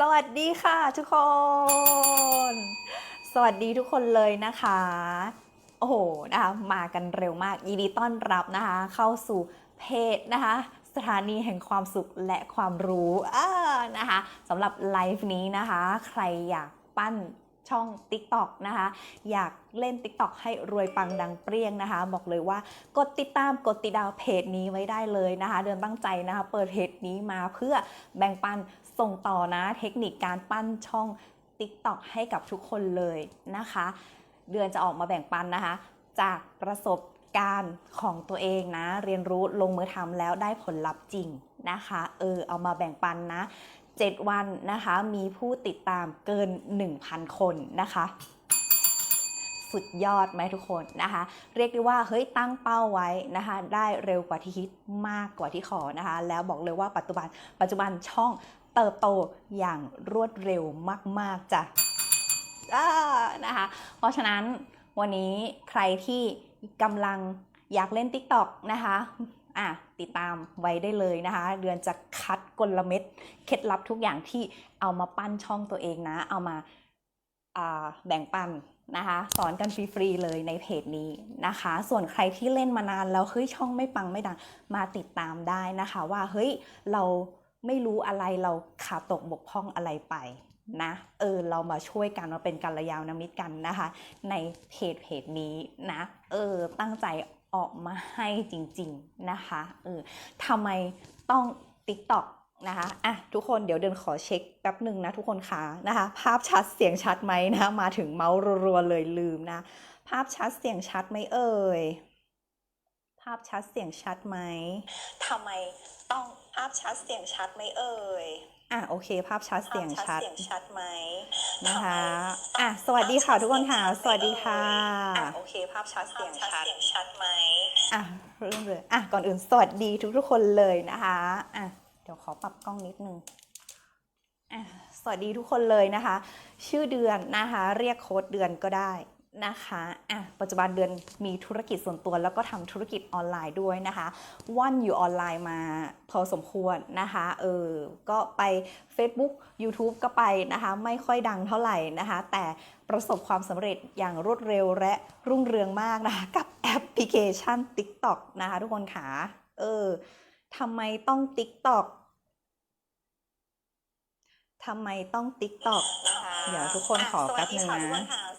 สวัสดีค่ะทุกคน สวัสดีทุกคนเลยนะคะ โอ้โหนะคะมากันเร็วมากยินดีต้อนรับนะคะ เข้าสู่เพจนะคะ สถานีแห่งความสุขและความรู้อ่านะคะสำหรับไลฟ์นี้นะคะ ใครอยากปั้นช่อง TikTok นะคะ อยากเล่น TikTok ให้รวยปังดังเปรี้ยงนะคะ บอกเลยว่ากดติดตามกดติดดาวเพจนี้ไว้ได้เลยนะคะ เดือนตั้งใจนะคะ เปิดเพจนี้มาเพื่อแบ่งปัน ส่งต่อนะเทคนิคการปั้นช่อง TikTok ให้กับทุกคนเลยนะคะ เดือนจะออกมาแบ่งปันนะคะ จากประสบการณ์ของตัวเองนะ เรียนรู้ลงมือทำแล้วได้ผลลัพธ์จริงนะคะ เออเอามาแบ่งปันนะ 7 วันนะคะ มีผู้ติดตามเกิน 1,000 คนนะคะสุดยอดไหมทุกคนนะคะ เรียกได้ว่าเฮ้ยตั้งเป้าไว้นะคะ ได้เร็วกว่าที่คิดมากกว่าที่ขอนะคะ แล้วบอกเลยว่าปัจจุบันปัจจุบันช่อง เติบโตอย่างรวดเร็วมาก ๆจ้ะนะคะ เพราะฉะนั้นวันนี้ใครที่กำลังอยากเล่น TikTok นะคะอะติดตามไว้ได้เลยนะคะ เดือนจะคัดกลเม็ดเคล็ดลับทุกอย่างที่เอามาปั้นช่องตัวเองนะ เอามาแบ่งปันนะคะ สอนกันฟรีๆเลยในเพจนี้นะคะ ส่วนใครที่เล่นมานานแล้วเฮ้ยช่องไม่ปังไม่ดังมาติดตามได้นะคะ ว่าเฮ้ยเรา ไม่รู้อะไรเราขาดตกบกพร่องอะไรไปนะเออเรามาช่วยกันมาเป็นกัลยาณมิตรกันนะคะ ในเพจเพจนี้นะเออตั้งใจออกมาให้จริงๆนะคะเออทำไมต้อง TikTok นะคะอะทุกคนเดี๋ยวเดินขอเช็คแป๊บหนึ่งนะทุกคนคะนะคะ ภาพชัดเสียงชัดไหมนะมาถึงเมาส์รัวๆเลยลืมนะ ภาพชัดเสียงชัดไหมเอ่ยภาพชัดเสียงชัดไหมทำไม ต้องภาพชัดเสียงชัดไหมเอ่ยอะโอเค ภาพชัดเสียงชัดเสียงชัดไหมนะคะอะสวัสดีค่ะทุกคนค่ะ สวัสดีค่ะอะโอเค ภาพชัดเสียงชัดเสียงชัดไหมอะเริ่มเลยอะก่อนอื่นสวัสดีทุกๆคนเลยนะคะอะเดี๋ยวขอปรับกล้องนิดนึงอะสวัสดีทุกคนเลยนะคะ ชื่อเดือนนะคะ เรียกโค้ดเดือนก็ได้ นะคะอะปัจจุบันเดือนมีธุรกิจส่วนตัว แล้วก็ทำธุรกิจออนไลน์ด้วยนะคะ ว่อนอยู่ออนไลน์มาพอสมควรนะคะ เออ ก็ไป Facebook YouTube ก็ไปนะคะ ไม่ค่อยดังเท่าไหร่นะคะ แต่ประสบความสำเร็จอย่างรวดเร็วและรุ่งเรืองมากนะคะ กับแอปพลิเคชัน TikTok นะคะ ทุกคนขาเออทำไมต้อง TikTok ทำไมต้อง TikTok เดี๋ยวทุกคนขอแป๊บนึงนะสวัสดีค่ทุกคนค่ะสวัสดีค่ะ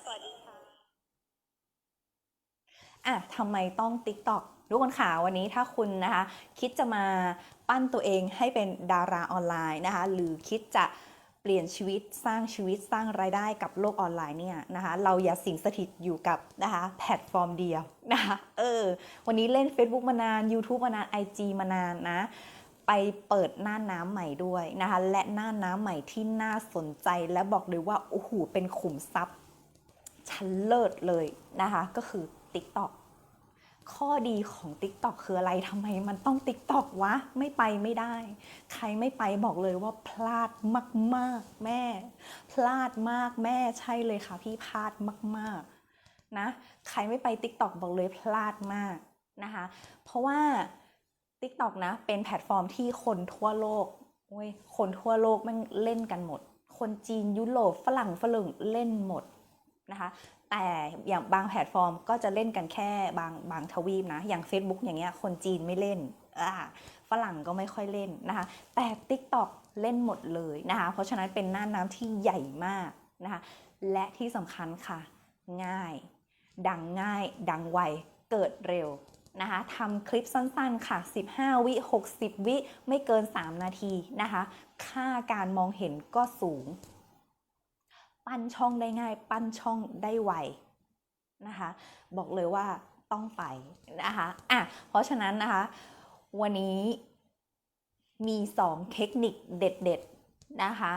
อะทำไมต้อง TikTok ทุกคนค่ะวันนี้ถ้าคุณนะคะคิดจะมาปั้นตัวเองให้เป็นดาราออนไลน์นะคะหรือคิดจะเปลี่ยนชีวิตสร้างชีวิตสร้างรายได้กับโลกออนไลน์เนี่ยนะคะเราอย่าสิงสถิตอยู่กับนะคะแพลตฟอร์มเดียวนะคะเออวันนี้เล่น Facebook มานาน YouTube มานาน IG มานานนะไปเปิดหน้าน้ำใหม่ด้วยนะคะและหน้าน้ำใหม่ที่น่าสนใจและบอกเลยว่าโอ้โหเป็นขุมทรัพย์ชั้นเลิศเลยนะคะก็คือ TikTok ข้อดีของ TikTok คืออะไรทำไมมันต้อง TikTok วะ ไม่ไปไม่ได้ ใครไม่ไปบอกเลยว่าพลาดมาก ๆ แม่ พลาดมากแม่ใช่เลยค่ะ พี่พลาดมาก ๆ นะ ใครไม่ไป TikTok บอกเลยพลาดมากนะคะ เพราะว่า TikTok นะ เป็นแพลตฟอร์มที่คนทั่วโลกโอ้ยคนทั่วโลกมันเล่นกันหมด คนจีนยุโรปฝรั่งฝรั่งเล่นหมดนะคะ แต่อย่างบางแพลตฟอร์มก็จะเล่นกันแค่บางบางทวีปนะ อย่าง Facebook อย่างเงี้ยคนจีนไม่เล่นอ่าฝรั่งก็ไม่ค่อยเล่นนะคะ แต่ TikTok เล่นหมดเลยนะคะ เพราะฉะนั้นเป็นหน้าน้ำที่ใหญ่มากนะคะ และที่สำคัญค่ะ ง่าย ดังง่าย ดังไว เกิดเร็วนะคะทำคลิปสั้นๆค่ะ 15 วิ 60 วิ ไม่เกิน 3 นาทีนะคะ ค่าการมองเห็นก็สูง ปั้นช่องได้ง่าย ปั้นช่องได้ไวนะคะ บอกเลยว่าต้องไปนะคะอะเพราะฉะนั้นนะคะ วันนี้มี 2 เทคนิคเด็ดๆนะคะ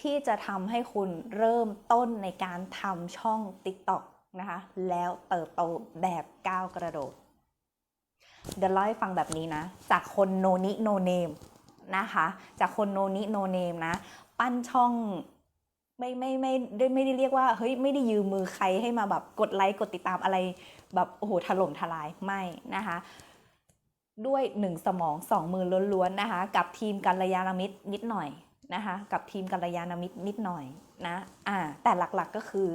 ที่จะทำให้คุณเริ่มต้นในการทำช่อง TikTok นะคะ แล้วเติบโตแบบก้าวกระโดด เดี๋ยวเล่าให้ฟังแบบนี้นะ จากคนโนนิโนเนมนะคะ จากคนโนนิโนเนมนะ ปั้นช่อง ไม่ไม่ไม่ได้ไม่ได้เรียกว่าเฮ้ยไม่ได้ยืมมือใครให้มาแบบกดไลค์กดติดตามอะไรแบบโอ้โหถล่มทลายไม่นะคะ ด้วยหนึ่งสมองสองมือล้วนๆนะคะ กับทีมกัลยาณมิตรนิดหน่อยนะคะ กับทีมกัลยาณมิตรนิดหน่อยนะอ่าแต่หลักๆก็คือ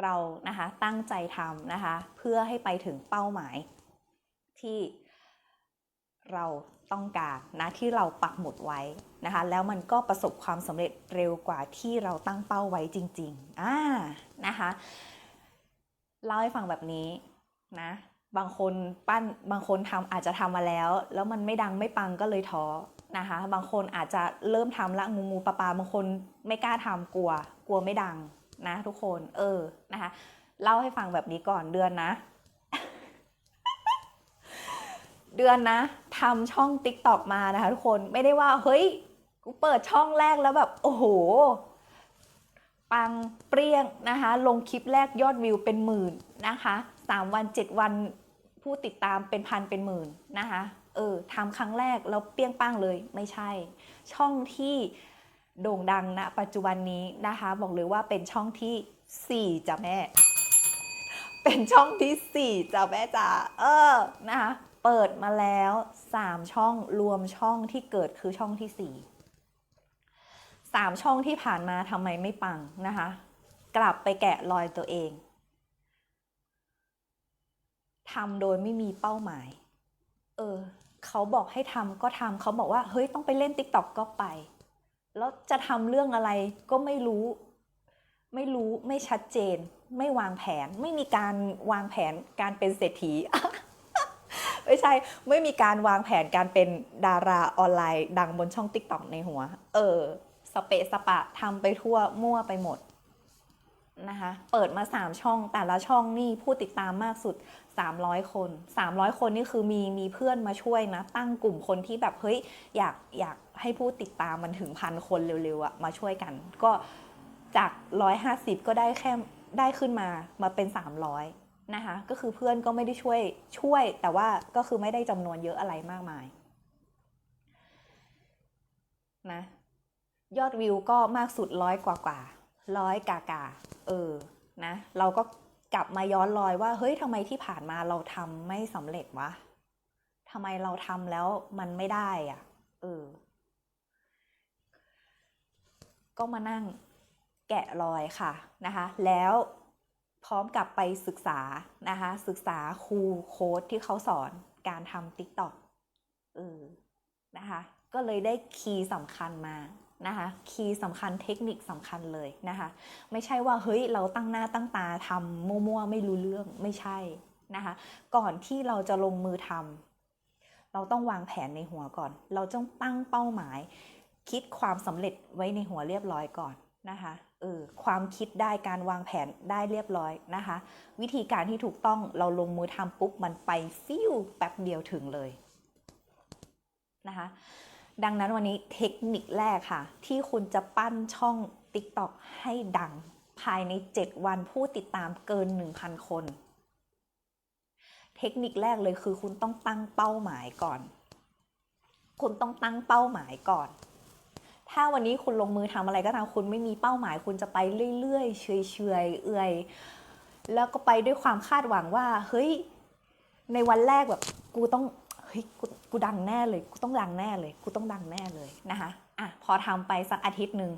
เรานะคะตั้งใจทำนะคะ เพื่อให้ไปถึงเป้าหมายที่เรา ต้องการนะที่เราปักหมุดไว้นะคะแล้วมันก็ประสบความสำเร็จเร็วกว่าที่เราตั้งเป้าไว้จริงๆอ่านะคะเล่าให้ฟังแบบนี้นะบางคนปั้นบางคนทำอาจจะทำมาแล้ว แล้วมันไม่ดังไม่ปังก็เลยท้อนะคะบางคนอาจจะเริ่มทำละงูงูปลาปลาบางคนไม่กล้าทำกลัว กลัวไม่ดังนะทุกคนเออนะคะเล่าให้ฟังแบบนี้ก่อนเดือนนะ เดือนนะทำช่อง t ิ k t o k มานะคะทุกคนไม่ได้ว่าเฮ้ยกูเปิดช่องแรกแล้วแบบโอ้โห ปังเปรี้ยงนะคะ ลงคลิปแรกยอดวิวเป็นหมื่นนะคะสามวันเจ็ดวันผู้ติดตามเป็นพันเป็นหมื่นนะคะเออทำครั้งแรกแล้วเปรี้ยงป้างเลยไม่ใช่ ช่องที่โด่งดังณปัจจุบันนี้นะคะ บอกเลยว่าเป็นช่องที่สี่จ้ะแม่ เป็นช่องที่สี่จ้ะแม่จ๋าเออนะคะ เปิดมาแล้วสามช่องรวมช่องที่เกิดคือช่องที่สี่สามช่องที่ผ่านมาทำไมไม่ปังนะคะ กลับไปแกะรอยตัวเองทำโดยไม่มีเป้าหมาย เออ เขาบอกให้ทำก็ทำเขาบอกว่า เฮ้ย ต้องไปเล่นติ๊กต็อกก็ไป แล้วจะทำเรื่องอะไรก็ไม่รู้ ไม่รู้ ไม่ชัดเจน ไม่วางแผน ไม่มีการวางแผนการเป็นเศรษฐี ไม่ใช่ไม่มีการวางแผนการเป็นดาราออนไลน์ ดังบนช่องติ๊กต็อกในหัว เออ สเปะสปะทำไปทั่วมั่วไปหมดนะคะเปิดมา 3 ช่องแต่ละช่องนี่ผู้ติดตามมากสุด 300 คน 300 คนนี่คือมีมีเพื่อนมาช่วยนะ ตั้งกลุ่มคนที่แบบเฮ้ยอยากอยากให้ผู้ติดตามมันถึงพันคนเร็วๆอะมาช่วยกัน ก็จาก 150 ก็ได้แค่ได้ขึ้นมามาเป็น 300 นะคะก็คือเพื่อนก็ไม่ได้ช่วยช่วย แต่ว่าก็คือไม่ได้จำนวนเยอะอะไรมากมายนะยอดวิวก็มากสุดร้อยกว่ากว่าร้อยกากาเออนะเราก็กลับมาย้อนรอยว่า เฮ้ยทำไมที่ผ่านมาเราทำไม่สำเร็จวะทำไมเราทำแล้วมันไม่ได้อะเออก็มานั่งแกะรอยค่ะนะคะ แล้ว พร้อมกับไปศึกษานะคะ ศึกษาครูโค้ดที่เขาสอนการทำ TikTok เออนะคะ ก็เลยได้คีย์สำคัญมานะคะ คีย์สำคัญเทคนิคสำคัญเลยนะคะ ไม่ใช่ว่าเฮ้ยเราตั้งหน้าตั้งตาทำมั่วๆ ไม่รู้เรื่องไม่ใช่นะคะ ก่อนที่เราจะลงมือทำเราต้องวางแผนในหัวก่อน เราต้องตั้งเป้าหมาย คิดความสำเร็จไว้ในหัวเรียบร้อยก่อน นะคะเออความคิดได้การวางแผนได้เรียบร้อยนะคะ วิธีการที่ถูกต้องเราลงมือทำปุ๊บ มันไปฟิวแป๊บเดียวถึงเลยนะคะดังนั้นวันนี้เทคนิคแรกค่ะ ที่คุณจะปั้นช่อง TikTok ให้ดังภายใน 7 วันผู้ติดตามเกิน 1,000 คน เทคนิคแรกเลยคือคุณต้องตั้งเป้าหมายก่อน คุณต้องตั้งเป้าหมายก่อน ถ้าวันนี้คุณลงมือทำอะไรก็ตามคุณไม่มีเป้าหมาย คุณจะไปเรื่อยๆเฉยๆเอื่อย แล้วก็ไปด้วยความคาดหวังว่า เฮ้ย ในวันแรกแบบกูต้องเฮ้ยกูกูดังแน่เลย กูต้องดังแน่เลย กูต้องดังแน่เลยนะคะอะพอทำไปสักอาทิตย์หนึ่ง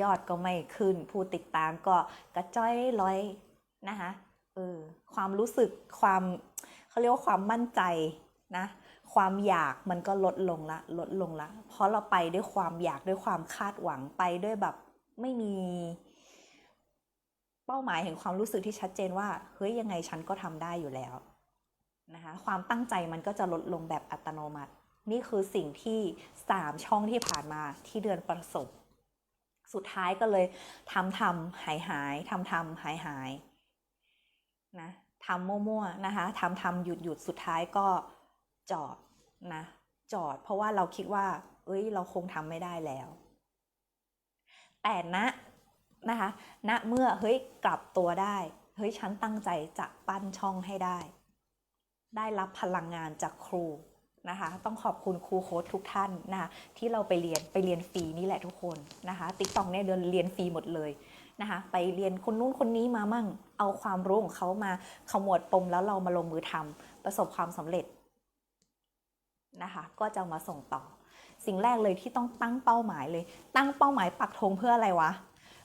ยอดก็ไม่ขึ้น ผู้ติดตามก็กระจ้อยร้อยนะคะเออความรู้สึกความเขาเรียกว่าความมั่นใจนะ ความอยากมันก็ลดลงละลดลงละเพราะเราไปด้วยความอยากด้วยความคาดหวังไปด้วยแบบไม่มี เป้าหมายแห่งความรู้สึกที่ชัดเจนว่าเฮ้ยยังไงฉันก็ทำได้อยู่แล้วนะคะความตั้งใจมันก็จะลดลงแบบอัตโนมัติ นี่คือสิ่งที่ 3 ช่องที่ผ่านมาที่เดือนประสบ สุดท้ายก็เลยทำทำหายหายทำทำหายหายนะทำมั่วๆนะคะทำทำหยุดหยุดสุดท้ายก็ จอดนะ จอด เพราะว่าเราคิดว่า เอ้ย เราคงทำไม่ได้แล้ว แต่ณนะคะณเมื่อเฮ้ยกลับตัวได้ เฮ้ยฉันตั้งใจจะปั้นช่องให้ได้ ได้รับพลังงานจากครูนะคะต้องขอบคุณครูโค้ดทุกท่านนะคะที่เราไปเรียนไปเรียนฟรีนี่แหละทุกคนนะคะติ๊กต็อกเนี่ยเดินเรียนฟรีหมดเลยนะคะไปเรียนคนนู้นคนนี้มามั่ง เอาความรู้ของเขามาขมวดปมแล้วเรามาลงมือทำประสบความสำเร็จ นะคะ ก็จะมาส่งต่อ สิ่งแรกเลยที่ต้องตั้งเป้าหมายเลย ตั้งเป้าหมายปักธงเพื่ออะไรวะ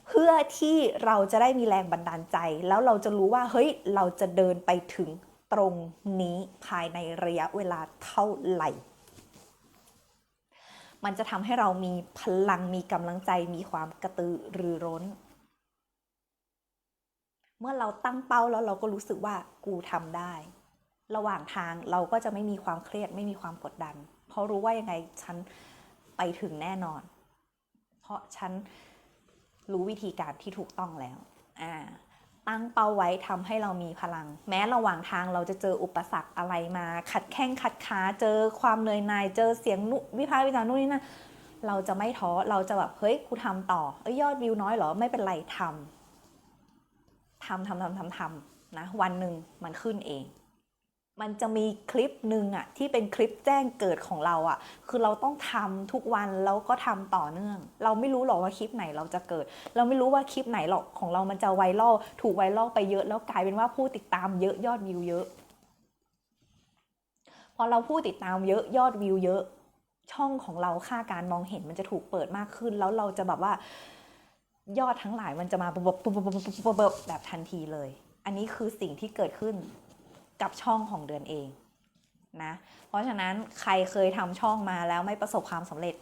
เพื่อที่เราจะได้มีแรงบันดาลใจ แล้วเราจะรู้ว่าเฮ้ยเราจะเดินไปถึงตรงนี้ภายในระยะเวลาเท่าไหร่ มันจะทำให้เรามีพลังมีกำลังใจมีความกระตือรือร้น เมื่อเราตั้งเป้าแล้วเราก็รู้สึกว่ากูทำได้ ระหว่างทางเราก็จะไม่มีความเครียดไม่มีความกดดัน เพราะรู้ว่ายังไงฉันไปถึงแน่นอน เพราะฉันรู้วิธีการที่ถูกต้องแล้วอ่าตั้งเป้าไว้ทำให้เรามีพลัง แม้ระหว่างทางเราจะเจออุปสรรคอะไรมา ขัดแข้งขัดขาเจอความเหนื่อยหน่ายเจอเสียงนุวิพากษ์วิจารณ์นู่นนี่นั่นเราจะไม่ท้อเราจะแบบเฮ้ยกูทำต่อเอ้ยยอดวิวน้อยเหรอไม่เป็นไรทำทำทำทำทำทำนะวันหนึ่งมันขึ้นเอง มันจะมีคลิปหนึ่งอะที่เป็นคลิปแจ้งเกิดของเราอะคือเราต้องทำทุกวันแล้วก็ทำต่อเนื่อง เราไม่รู้หรอกว่าคลิปไหนเราจะเกิด เราไม่รู้ว่าคลิปไหนหรอกของเรามันจะไวรัลถูกไวรัลไปเยอะ แล้วกลายเป็นว่าผู้ติดตามเยอะยอดวิวเยอะ พอเราผู้ติดตามเยอะยอดวิวเยอะ ช่องของเราค่าการมองเห็นมันจะถูกเปิดมากขึ้น แล้วเราจะแบบว่ายอดทั้งหลายมันจะมาบบแบบทันทีเลย อันนี้คือสิ่งที่เกิดขึ้น กับช่องของเดือนเองนะเพราะฉะนั้นใครเคยทำช่องมาแล้วไม่ประสบความสำเร็จ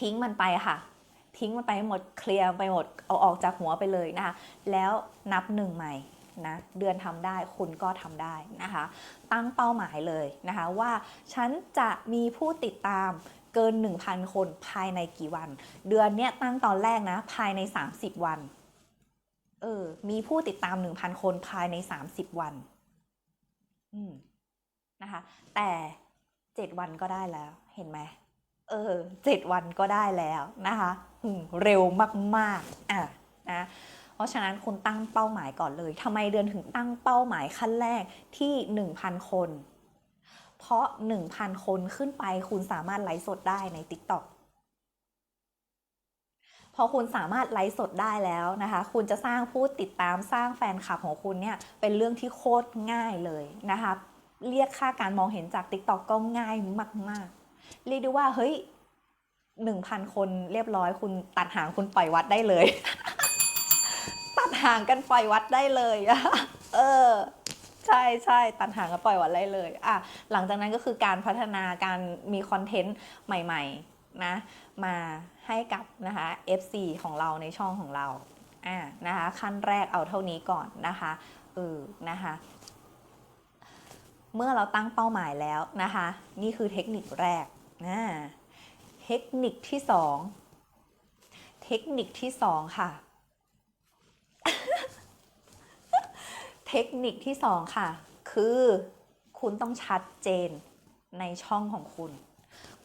ทิ้งมันไปค่ะ ทิ้งมันไปให้หมดเคลียร์ไปหมดเอาออกจากหัวไปเลยนะคะแล้วนับหนึ่งใหม่นะเดือนทำได้คุณก็ทำได้นะคะ ตั้งเป้าหมายเลยนะคะว่าฉันจะมีผู้ติดตามเกิน 1,000 คนภายในกี่วัน เดือนเนี้ยตั้งตอนแรกนะภายใน 30 วันเออมีผู้ติดตาม 1,000 คนภายใน 30 วัน อืมนะคะ แต่7วันก็ได้แล้ว เห็นไหมเออ7วันก็ได้แล้วนะคะเร็วมากๆอะนะเพราะฉะนั้นคุณตั้งเป้าหมายก่อนเลยทำไมเดือนถึงตั้งเป้าหมายขั้นแรกที่ 1,000 คน เพราะ 1,000 คนขึ้นไปคุณสามารถไลฟ์สดได้ใน TikTok พอคุณสามารถไลฟ์สดได้แล้วนะคะ คุณจะสร้างผู้ติดตามสร้างแฟนคลับของคุณเนี่ยเป็นเรื่องที่โคตรง่ายเลยนะคะ เรียกค่าการมองเห็นจาก TikTok ก็ง่ายมากๆ เรียกได้ว่าเฮ้ย1,000คนเรียบร้อย คุณตัดหางคุณปล่อยวัดได้เลย ตัดหางกันปล่อยวัดได้เลยเออใช่ใช่ตัดหางกันปล่อยวัดได้เลยอะหลังจากนั้นก็คือการพัฒนาการมีคอนเทนต์ใหม่ ๆ นะมาให้กับนะคะ FC ของเราในช่องของเราอ่านะคะขั้นแรกเอาเท่านี้ก่อนนะคะเออนะคะเมื่อเราตั้งเป้าหมายแล้วนะคะ นี่คือเทคนิคแรกนะเทคนิคที่สองเทคนิคที่สองค่ะ เทคนิคที่สองค่ะ คือคุณต้องชัดเจนในช่องของคุณ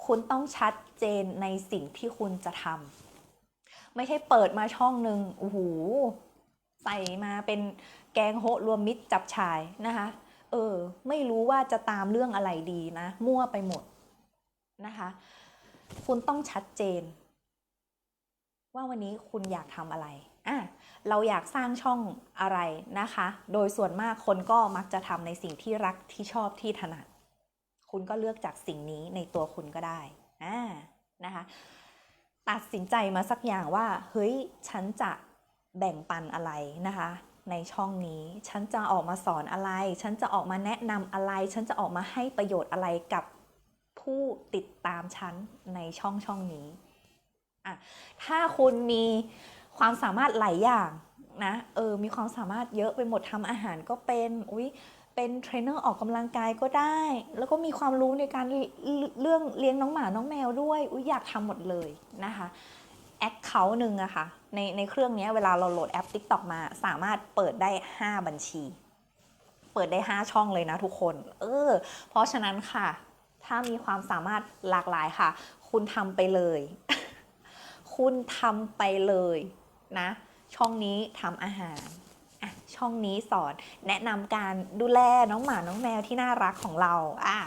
คุณต้องชัดเจนในสิ่งที่คุณจะทำไม่ใช่เปิดมาช่องหนึ่งโอ้โหใส่มาเป็นแกงโฮะรวมมิตรจับชายนะคะ เออ ไม่รู้ว่าจะตามเรื่องอะไรดีนะ มั่วไปหมดนะคะ คุณต้องชัดเจน ว่าวันนี้คุณอยากทำอะไรอะเราอยากสร้างช่องอะไรนะคะ โดยส่วนมากคนก็มักจะทำในสิ่งที่รักที่ชอบที่ถนัด คุณก็เลือกจากสิ่งนี้ในตัวคุณก็ได้อ่านะคะ ตัดสินใจมาสักอย่างว่า เฮ้ย ฉันจะแบ่งปันอะไรนะคะ ในช่องนี้ ฉันจะออกมาสอนอะไร ฉันจะออกมาแนะนำอะไร ฉันจะออกมาให้ประโยชน์อะไรกับผู้ติดตามฉันในช่องช่องนี้อะถ้าคุณมีความสามารถหลายอย่างนะ เออ มีความสามารถเยอะไปหมดทำอาหารก็เป็น อุ้ย เป็นเทรนเนอร์ออกกำลังกายก็ได้ แล้วก็มีความรู้ในการเรื่องเลี้ยงน้องหมาน้องแมวด้วยอุ้ยอยากทำหมดเลยนะคะแอคเคาท์หนึ่งอะค่ะในในเครื่องนี้เวลาเราโหลดแอป TikTok มา สามารถเปิดได้ 5 บัญชี เปิดได้ 5 ช่องเลยนะทุกคน เออ เพราะฉะนั้นค่ะ ถ้ามีความสามารถหลากหลายค่ะ คุณทำไปเลย คุณทำไปเลยนะ ช่องนี้ทำอาหาร ช่องนี้สอนแนะนำการดูแลน้องหมาน้องแมวที่น่ารักของเราอะ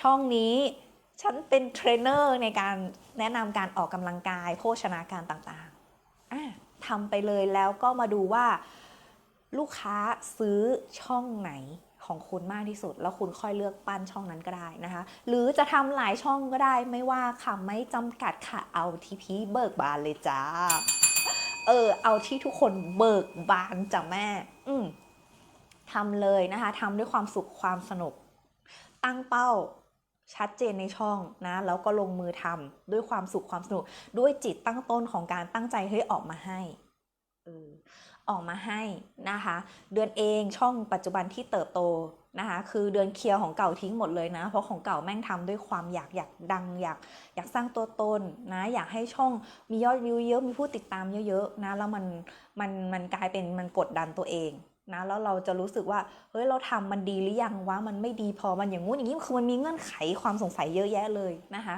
ช่องนี้ฉันเป็นเทรนเนอร์ในการแนะนำการออกกำลังกายโภชนาการต่างๆอะทำไปเลยแล้วก็มาดูว่าลูกค้าซื้อช่องไหนของคุณมากที่สุด แล้วคุณค่อยเลือกปั้นช่องนั้นก็ได้นะคะ หรือจะทำหลายช่องก็ได้ไม่ว่าค่ะไม่จำกัดค่ะเอาที่พีเบิกบานเลยจ้า เออ เอาที่ทุกคนเบิกบานจ้ะแม่ อืมทำเลยนะคะทำด้วยความสุขความสนุก ตั้งเป้าชัดเจนในช่องนะ แล้วก็ลงมือทำด้วยความสุขความสนุก ด้วยจิตตั้งต้นของการตั้งใจเฮ้ยออกมาให้เออออกมาให้นะคะ เดือนเองช่องปัจจุบันที่เติบโต นะคะ คือเดือนเคลียร์ของเก่าทิ้งหมดเลยนะ เพราะของเก่าแม่งทำด้วยความอยากอยากดังอยากอยากสร้างตัวตนนะ อยากให้ช่องมียอดวิวเยอะมีผู้ติดตามเยอะๆนะ แล้วมันมันมันกลายเป็นมันกดดันตัวเองนะแล้วเราจะรู้สึกว่าเฮ้ยเราทำมันดีหรือยังวะมันไม่ดีพอมันอย่างงู้นอย่างนี้คือมันมีเงื่อนไขความสงสัยเยอะแยะเลยนะคะ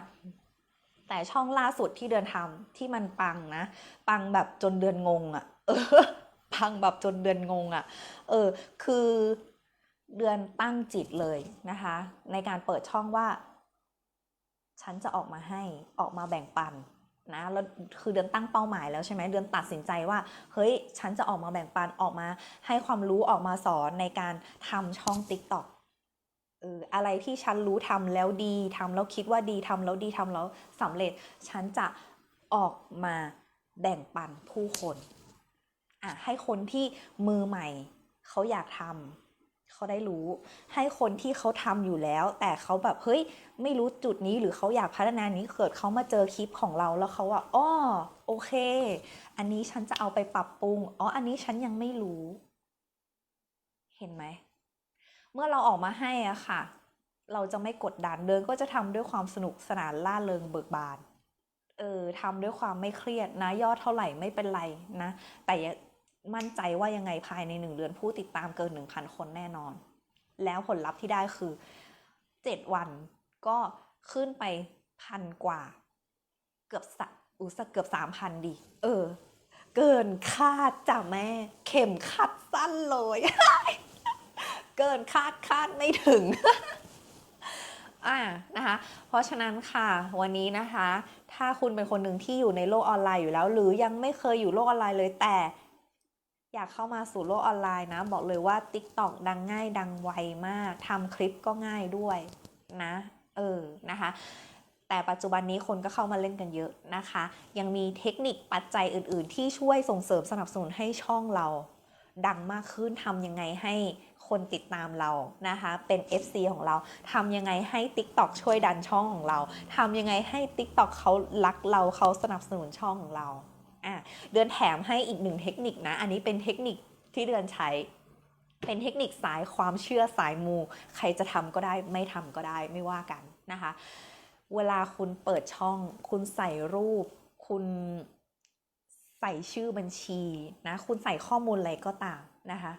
แต่ช่องล่าสุดที่เดือนทำที่มันปังนะ ปังแบบจนเดือนงงอะ่ะเออปังแบบจนเดือนงงอะ่ะ เออ คือ เดือนตั้งจิตเลยนะคะ ในการเปิดช่องว่า ฉันจะออกมาให้ออกมาแบ่งปันนะแล้วคือเดือนตั้งเป้าหมายแล้วใช่ไหมเดือนตัดสินใจว่า เฮ้ย ฉันจะออกมาแบ่งปันออกมา ให้ความรู้ออกมาสอนในการทำช่อง TikTok เอออะไรที่ฉันรู้ทำแล้วดีทำแล้วคิดว่าดีทำแล้วดีทำแล้วสำเร็จ ฉันจะออกมาแบ่งปันผู้คนอะให้คนที่มือใหม่เขาอยากทำ เขาได้รู้ ให้คนที่เขาทำอยู่แล้ว แต่เขาแบบเฮ้ยไม่รู้จุดนี้หรือเขาอยากพัฒนานี้เกิดเขามาเจอคลิปของเราแล้วเขาว่าอ้อโอเค อันนี้ฉันจะเอาไปปรับปรุงอ๋ออันนี้ฉันยังไม่รู้ เห็นไหมเมื่อเราออกมาให้อะค่ะ เราจะไม่กดดันเดินก็จะทำด้วยความสนุกสนานล่าเริงเบิกบานเออทำด้วยความไม่เครียดนะยอดเท่าไหร่ไม่เป็นไรนะ แต่ มั่นใจว่ายังไงภายในหนึ่งเดือนผู้ติดตามเกินหนึ่งพันคนแน่นอน แล้วผลลัพธ์ที่ได้คือเจ็ดวันก็ขึ้นไปพันกว่า เกือบสักอุสักเกือบสามพันดิเออ เกินคาดจ้ะแม่ เข็มขัดสั้นเลย เกินคาดคาดไม่ถึงอ่านะคะ เพราะฉะนั้นค่ะวันนี้นะคะ ถ้าคุณเป็นคนหนึ่งที่อยู่ในโลกออนไลน์อยู่แล้ว หรือยังไม่เคยอยู่โลกออนไลน์เลยแต่ อยากเข้ามาสู่โลกออนไลน์นะ บอกเลยว่า TikTok ดังง่ายดังไวมากทำคลิปก็ง่ายด้วยนะเออนะคะ แต่ปัจจุบันนี้คนก็เข้ามาเล่นกันเยอะนะคะ ยังมีเทคนิคปัจจัยอื่น ๆ ที่ช่วยส่งเสริมสนับสนุนให้ช่องเรา ดังมากขึ้นทำยังไงให้คนติดตามเรานะคะ เป็น FC ของเราทำยังไงให้ TikTok ช่วยดันช่องของเราทำยังไงให้ TikTok เขารักเราเขาสนับสนุนช่องของเรา อะเดือนแถมให้อีกหนึ่งเทคนิคนะ อันนี้เป็นเทคนิคที่เดือนใช้ เป็นเทคนิคสายความเชื่อสายมู ใครจะทำก็ได้ไม่ทำก็ได้ไม่ว่ากันนะคะ เวลาคุณเปิดช่อง คุณใส่รูป คุณใส่ชื่อบัญชีนะ คุณใส่ข้อมูลอะไรก็ตามนะคะ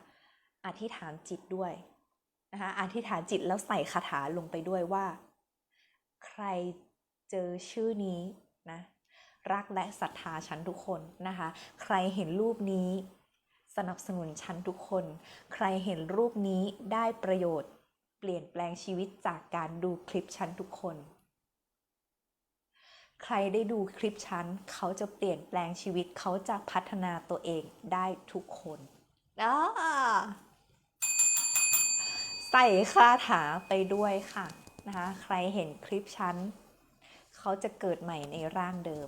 อธิษฐานจิตด้วยนะคะ อธิษฐานจิตแล้วใส่คาถาลงไปด้วยว่า ใครเจอชื่อนี้นะ รักและศรัทธาฉันทุกคนนะคะ ใครเห็นรูปนี้สนับสนุนฉันทุกคน ใครเห็นรูปนี้ได้ประโยชน์ เปลี่ยนแปลงชีวิตจากการดูคลิปฉันทุกคน ใครได้ดูคลิปฉันเขาจะเปลี่ยนแปลงชีวิตเขาจะพัฒนาตัวเองได้ทุกคนใส่คาถาไปด้วยค่ะนะคะ ใครเห็นคลิปฉัน เขาจะเกิดใหม่ในร่างเดิม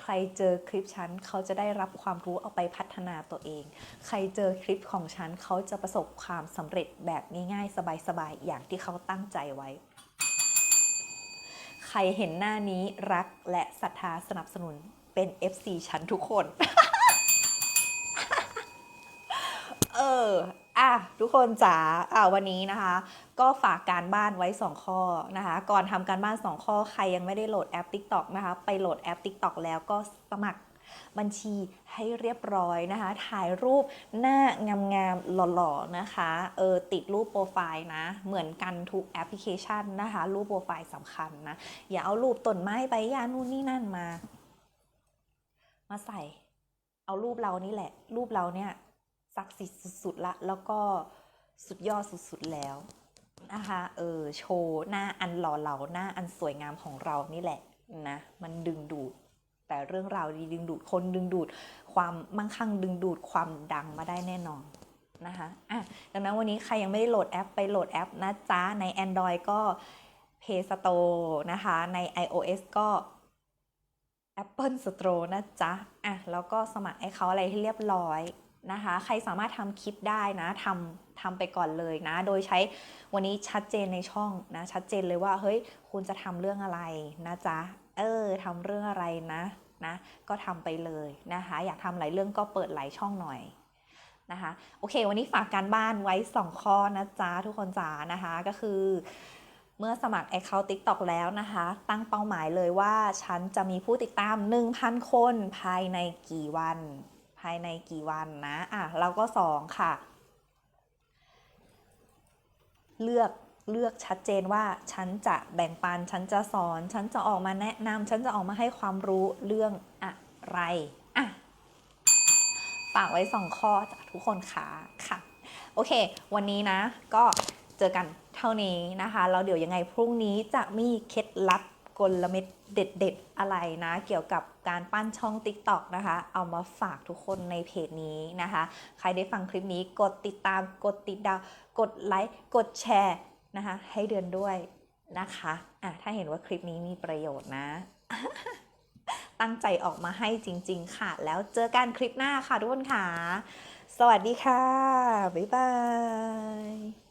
ใครเจอคลิปฉันเขาจะได้รับความรู้เอาไปพัฒนาตัวเอง ใครเจอคลิปของฉันเขาจะประสบความสำเร็จแบบง่ายๆ สบายๆ อย่างที่เขาตั้งใจไว้ ใครเห็นหน้านี้รักและศรัทธาสนับสนุนเป็น FC ฉันทุกคน เออ อะทุกคนจ๋าอะวันนี้นะคะ ก็ฝากการบ้านไว้ 2 ข้อนะคะ ก่อนทำการบ้าน 2 ข้อใครยังไม่ได้โหลดแอป TikTok นะคะ ไปโหลดแอป TikTok แล้วก็สมัครบัญชีให้เรียบร้อยนะคะ ถ่ายรูปหน้างามๆหล่อๆนะคะเออติดรูปโปรไฟล์นะ เหมือนกันทุกแอปพลิเคชันนะคะ รูปโปรไฟล์สำคัญนะ อย่าเอารูปต้นไม้ใบหญ้านู่นนี่นั่นมา มาใส่ เอารูปเรานี่แหละ รูปเราเนี่ย ศักดิ์สิทธิ์สุดๆละ แล้วก็สุดยอดสุดๆแล้วนะคะเออโชว์หน้าอันหล่อเหลาหน้าอันสวยงามของเรานี่แหละนะมันดึงดูด แต่เรื่องราวดีดึงดูดคนดึงดูด ความมั่งคั่งดึงดูดความดังมาได้แน่นอนนะคะอะดังนั้นวันนี้ใครยังไม่ได้โหลดแอปไปโหลดแอปนะจ๊ะ ใน Android ก็ Play Store นะคะ ใน iOS ก็ Apple Store นะจ๊ะ อะ แล้วก็สมัครให้เขาอะไรให้เรียบร้อย นะคะ ใครสามารถทำคลิปได้นะทำทำไปก่อนเลยนะ โดยใช้วันนี้ชัดเจนในช่องนะ ชัดเจนเลยว่า เฮ้ย คุณจะทำเรื่องอะไรนะจ๊ะ เออทำเรื่องอะไรนะนะ ก็ทำไปเลยนะคะ อยากทำหลายเรื่องก็เปิดหลายช่องหน่อยนะคะ โอเค วันนี้ฝากการบ้านไว้ 2 ข้อนะจ๊ะ ทุกคนจ๋านะคะ ก็คือเมื่อสมัคร Account TikTok แล้วนะคะ ตั้งเป้าหมายเลยว่า ฉันจะมีผู้ติดตาม 1,000 คนภายในกี่วัน ภายในกี่วันนะอะแล้วก็ 2 ค่ะ เลือกเลือกชัดเจนว่าฉันจะแบ่งปัน ฉันจะสอน ฉันจะออกมาแนะนำฉันจะออกมาให้ความรู้เรื่องอะไรอะฝากไว้สองข้อจากทุกคนค่ะค่ะ โอเค วันนี้นะ ก็เจอกันเท่านี้นะคะแล้วเดี๋ยวยังไงพรุ่งนี้จะมีเคล็ดลับ กลเม็ดเด็ดๆ อะไรนะ เกี่ยวกับการปั้นช่อง TikTok นะคะ เอามาฝากทุกคนในเพจนี้นะคะ ใครได้ฟังคลิปนี้กดติดตามกดติดดาว กดไลค์กดแชร์นะคะ ให้เดือนด้วยนะคะอะถ้าเห็นว่าคลิปนี้มีประโยชน์นะ ตั้งใจออกมาให้จริง ๆ ค่ะ แล้วเจอกันคลิปหน้าค่ะทุกคนค่ะ สวัสดีค่ะ บ๊ายบาย